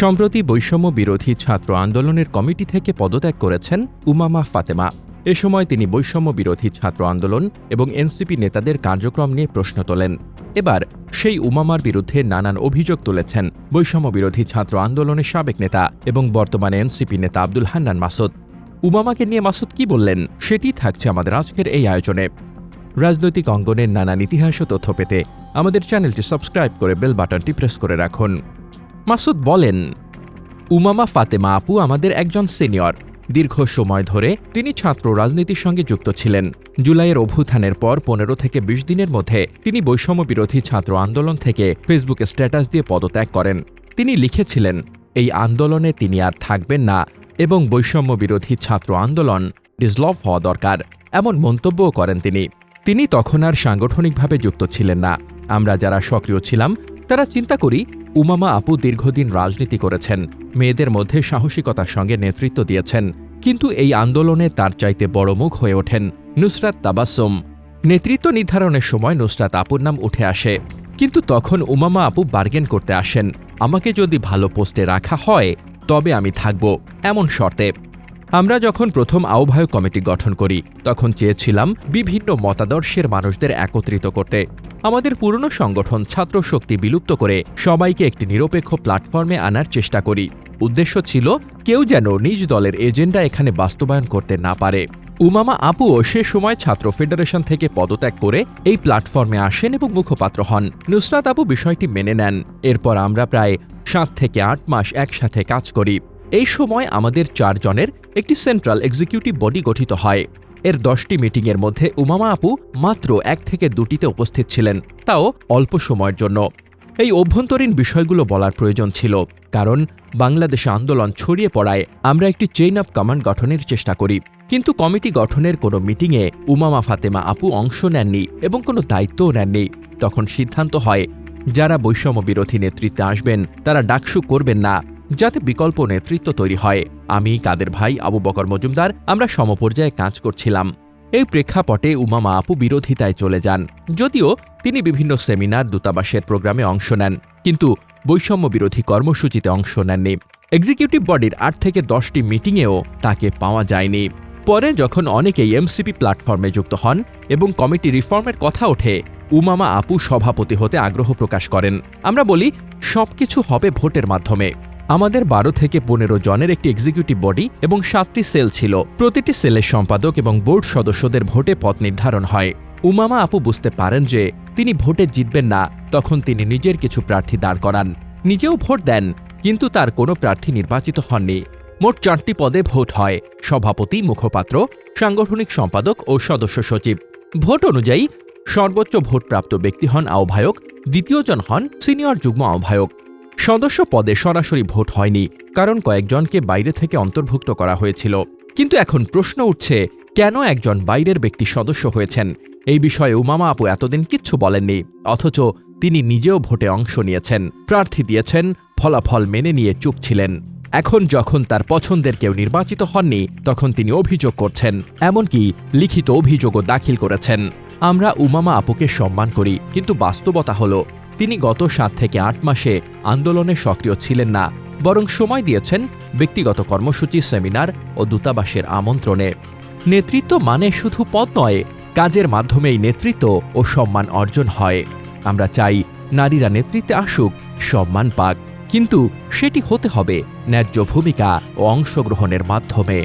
সম্প্রতি বৈষম্য বিরোধী ছাত্র আন্দোলনের কমিটি থেকে পদত্যাগ করেছেন উমামা ফাতেমা। এ সময় তিনি বৈষম্য বিরোধী ছাত্র আন্দোলন এবং এনসিপি নেতাদের কার্যক্রম নিয়ে প্রশ্ন তোলেন। এবার সেই উমামার বিরুদ্ধে নানান অভিযোগ তুলেছেন বৈষম্য বিরোধী ছাত্র আন্দোলনের সাবেক নেতা এবং বর্তমানে এনসিপি নেতা আব্দুল হান্নান মাসুদ। উমামাকে নিয়ে মাসুদ কি বললেন? সেটি থাকছে আমাদের আজকের এই আয়োজনে। রাজনৈতিক অঙ্গনের নানান ইতিহাস ও তথ্য পেতে আমাদের চ্যানেলটি সাবস্ক্রাইব করে বেল বাটনটি প্রেস করে রাখুন। মাসুদ বলেন, উমামা ফাতেমা আপু আমাদের একজন সিনিয়র। দীর্ঘ সময় ধরে তিনি ছাত্র রাজনীতির সঙ্গে যুক্ত ছিলেন। জুলাইয়ের অভ্যুত্থানের পর পনেরো থেকে বিশ দিনের মধ্যে তিনি বৈষম্য বিরোধী ছাত্র আন্দোলন থেকে ফেসবুকে স্ট্যাটাস দিয়ে পদত্যাগ করেন। তিনি লিখেছিলেন, এই আন্দোলনে তিনি আর থাকবেন না এবং বৈষম্য বিরোধী ছাত্র আন্দোলন ডিসলভ হওয়া দরকার। এমন মন্তব্যও করেন তিনি। তিনি তখন আর সাংগঠনিকভাবে যুক্ত ছিলেন না। আমরা যারা সক্রিয় ছিলাম তারা চিন্তা করি উমামা আপু দীর্ঘদিন রাজনীতি করেছেন, মেয়েদের মধ্যে সাহসিকতার সঙ্গে নেতৃত্ব দিয়েছেন, কিন্তু এই আন্দোলনে তার চাইতে বড় মুখ হয়ে ওঠেন নুসরাত তাবাসুম নেতৃত্ব নির্ধারণের সময় নুসরাত আপুর নাম উঠে আসে, কিন্তু তখন উমামা আপু বার্গেন করতে আসেন, আমাকে যদি ভালো পোস্টে রাখা হয়, তবে আমি থাকব, এমন শর্তে। আমরা যখন প্রথম আহ্বায়ক কমিটি গঠন করি, তখন চেয়েছিলাম বিভিন্ন মতাদর্শের মানুষদের একত্রিত করতে। আমাদের পুরনো সংগঠন ছাত্র শক্তি বিলুপ্ত করে সবাইকে একটি নিরপেক্ষ প্ল্যাটফর্মে আনার চেষ্টা করি। উদ্দেশ্য ছিল কেউ যেন নিজ দলের এজেন্ডা এখানে বাস্তবায়ন করতে না পারে। উমামা আপুও সে সময় ছাত্র ফেডারেশন থেকে পদত্যাগ করে এই প্ল্যাটফর্মে আসেন এবং মুখপাত্র হন। নুসরাত আপু বিষয়টি মেনে নেন। এরপর আমরা প্রায় সাত থেকে আট মাস একসাথে কাজ করি। এই সময় আমাদের চারজনের একটি সেন্ট্রাল এক্সিকিউটিভ বডি গঠিত হয়। এর দশটি মিটিংয়ের মধ্যে উমামা আপু মাত্র এক থেকে দুটিতে উপস্থিত ছিলেন, তাও অল্প সময়ের জন্য। এই অভ্যন্তরীণ বিষয়গুলো বলার প্রয়োজন ছিল, কারণ বাংলাদেশে আন্দোলন ছড়িয়ে পড়ায় আমরা একটি চেইন অফ কমান্ড গঠনের চেষ্টা করি। কিন্তু কমিটি গঠনের কোনো মিটিংয়ে উমামা ফাতেমা আপু অংশ নেননি এবং কোনো দায়িত্বও নেননি। তখন সিদ্ধান্ত হয়, যারা বৈষম্য বিরোধী নেতৃত্বে আসবেন, তারা ডাকসু করবেন না। যাতে বিকল্প নেতৃত্ব তৈরি হয়। আমি, কাদের ভাই, আবু বকর মজুমদার, আমরা সমপর্যায়ে কাজ করছিলাম। এই প্রেক্ষাপটে উমামা আপু বিরোধিতায় চলে যান। যদিও তিনি বিভিন্ন সেমিনার, দূতাবাসের প্রোগ্রামে অংশ নেন, কিন্তু বৈষম্য বিরোধী কর্মসূচিতে অংশ নেননি। এক্সিকিউটিভ বডির আট থেকে দশটি মিটিংয়েও তাকে পাওয়া যায়নি। পরে যখন অনেকেই এমসিপি প্ল্যাটফর্মে যুক্ত হন এবং কমিটি রিফর্মের কথা ওঠে, উমামা আপু সভাপতি হতে আগ্রহ প্রকাশ করেন। আমরা বলি, সবকিছু হবে ভোটের মাধ্যমে। আমাদের বারো থেকে পনেরো জনের একটি এক্সিকিউটিভ বডি এবং সাতটি সেল ছিল। প্রতিটি সেলের সম্পাদক এবং বোর্ড সদস্যদের ভোটে পথ নির্ধারণ হয়। উমামা আপু বুঝতে পারেন যে, তিনি ভোটে জিতবেন না, তখন তিনি নিজের কিছু প্রার্থী দাঁড় করান। নিজেও ভোট দেন, কিন্তু তার কোনো প্রার্থী নির্বাচিত হননি। মোট চারটি পদে ভোট হয়, সভাপতি, মুখপাত্র, সাংগঠনিক সম্পাদক ও সদস্য সচিব। ভোট অনুযায়ী সর্বোচ্চ ভোটপ্রাপ্ত ব্যক্তি হন আহ্বায়ক দ্বিতীয়জন হন সিনিয়র যুগ্ম আহ্বায়ক। সদস্য পদে সরাসরি ভোট হয়নি, কারণ কয়েকজনকে বাইরে থেকে অন্তর্ভুক্ত করা হয়েছিল। কিন্তু এখন প্রশ্ন উঠছে, কেন একজন বাইরের ব্যক্তি সদস্য হয়েছেন? এই বিষয়ে উমামা আপু এতদিন কিচ্ছু বলেননি, অথচ তিনি নিজেও ভোটে অংশ নিয়েছেন। প্রার্থী দিয়েছেন, ফলাফল মেনে নিয়ে চুপ ছিলেন। এখন যখন তার পছন্দের কেউ নির্বাচিত হননি, তখন তিনি অভিযোগ করছেন, এমনকি লিখিত অভিযোগও দাখিল করেছেন। আমরা উমামা আপুকে সম্মান করি, কিন্তু বাস্তবতা হলো তিনি গত সাত থেকে আট মাসে আন্দোলনে সক্রিয় ছিলেন না, বরং সময় দিয়েছেন ব্যক্তিগত কর্মসূচি, সেমিনার ও দূতাবাসের আমন্ত্রণে। নেতৃত্ব মানে শুধু পদ নয়, কাজের মাধ্যমেই নেতৃত্ব ও সম্মান অর্জন হয়। আমরা চাই নারীরা নেতৃত্বে আসুক, সম্মান পাক, কিন্তু সেটি হতে হবে ন্যায্য ভূমিকা ও অংশগ্রহণের মাধ্যমে।